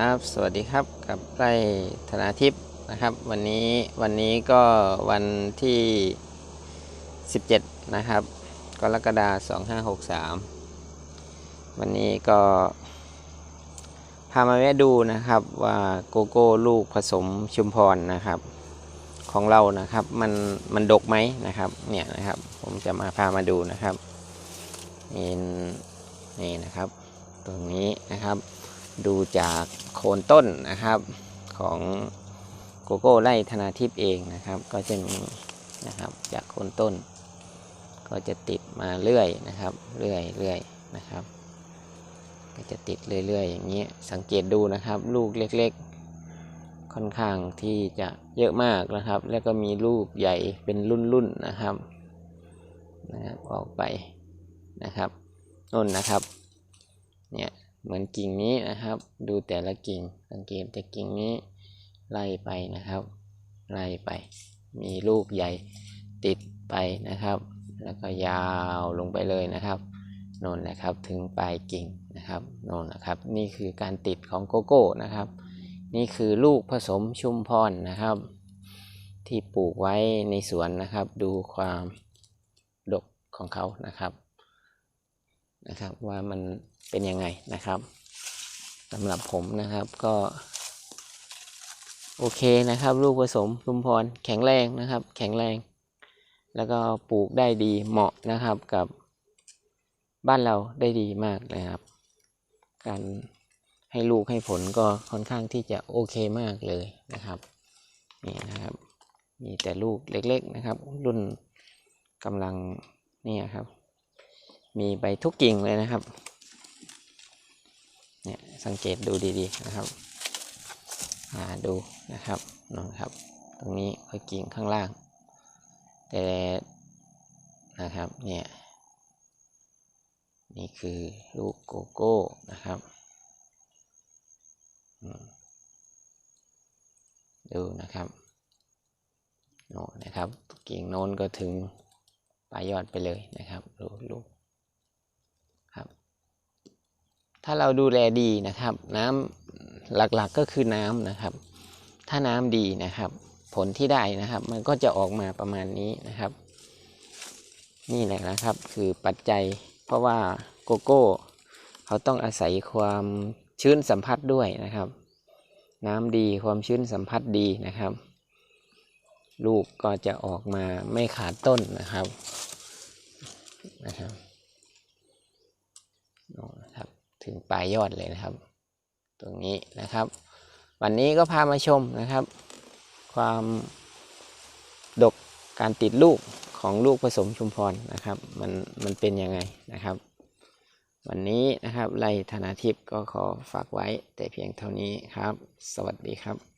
ครับสวัสดีครับกับไร่ธนาทิพย์นะครับ วันนี้วันนี้ก็วันที่ 17 นะครับกรกฎาคม2563 วันนี้ก็ พามาแวะดูนะครับว่าโกโก้ลูกผสมชุมพรนะครับ ของเรานะครับมันมันดกไหมนะครับเนี่ยนะครับ ผมจะมาพามาดูนะครับนี่นี่นะครับ ตรงนี้นะครับ ดูจากโคนต้นนะครับของโกโก้ไล่ธนาทิพย์เองนะครับ ก็จะมีนะครับจากโคนต้น ก็จะติดมาเรื่อยนะครับเรื่อยเรื่อยนะครับ ก็จะติดเรื่อยๆอย่างนี้สังเกตดูนะครับ ลูกเล็กๆ ค่อนข้างที่จะเยอะมากนะครับ แล้วก็มีลูกใหญ่เป็นรุ่นๆนะครับนะครับออกไปนะครับน่นนะครับเนี่ย เหมือนกิ่งนี้นะครับ ดูแต่ละกิ่ง สังเกตแต่กิ่งนี้ไล่ไปนะครับ ไล่ไป มีลูกใหญ่ติดไปนะครับ แล้วก็ยาวลงไปเลยนะครับโน่นนะครับถึงปลายกิ่งนะครับโน่นนะครับ นี่คือการติดของโกโก้นะครับ นี่คือลูกผสมชุมพรนะครับ ที่ปลูกไว้ในสวนนะครับ ดูความดกของเขานะครับ นะครับว่ามันเป็นยังไงนะครับสำหรับผมนะครับก็ โอเคนะครับลูกผสมชุมพรแข็งแรงนะครับ แข็งแรง แล้วก็ปลูกได้ดีเหมาะนะครับกับบ้านเราได้ดีมากเลยครับ การให้ลูกให้ผลก็ค่อนข้างที่จะโอเคมากเลยนะครับนี่นะครับมีแต่ลูกเล็กๆนะครับ รุ่นกำลังนี่ครับ มีใบทุกกิ่งเลยนะครับ เนี่ยสังเกตดูดีๆนะครับหาดูนะครับนะครับ ตรงนี้คือกิ่งข้างล่าง แต่นะครับเนี่ยนี่คือลูกโกโก้นะครับดูนะครับโน่นนะครับ กิ่งโน้นก็ถึงปลายยอดไปเลยนะครับ ดูลูก ครับ ถ้าเราดูแลดีนะครับ น้ำหลักๆก็คือน้ำนะครับ ถ้าน้ำดีนะครับ ผลที่ได้นะครับ มันก็จะออกมาประมาณนี้นะครับ นี่แหละนะครับ คือปัจจัย เพราะว่าโกโก้ เขาต้องอาศัยความชื้นสัมผัสด้วยนะครับ น้ำดีความชื้นสัมผัสดีนะครับ ลูกก็จะออกมาไม่ขาดต้นนะครับ โน่นนะครับถึง ปลายยอดเลยนะครับ ตรงนี้นะครับ วันนี้ก็พามาชมนะครับ ความดกการติดลูกของลูกผสมชุมพรนะครับ มันมันเป็นยังไงนะครับ วันนี้นะครับไรธนาทิพย์ก็ขอฝากไว้แต่เพียงเท่านี้ครับ สวัสดีครับ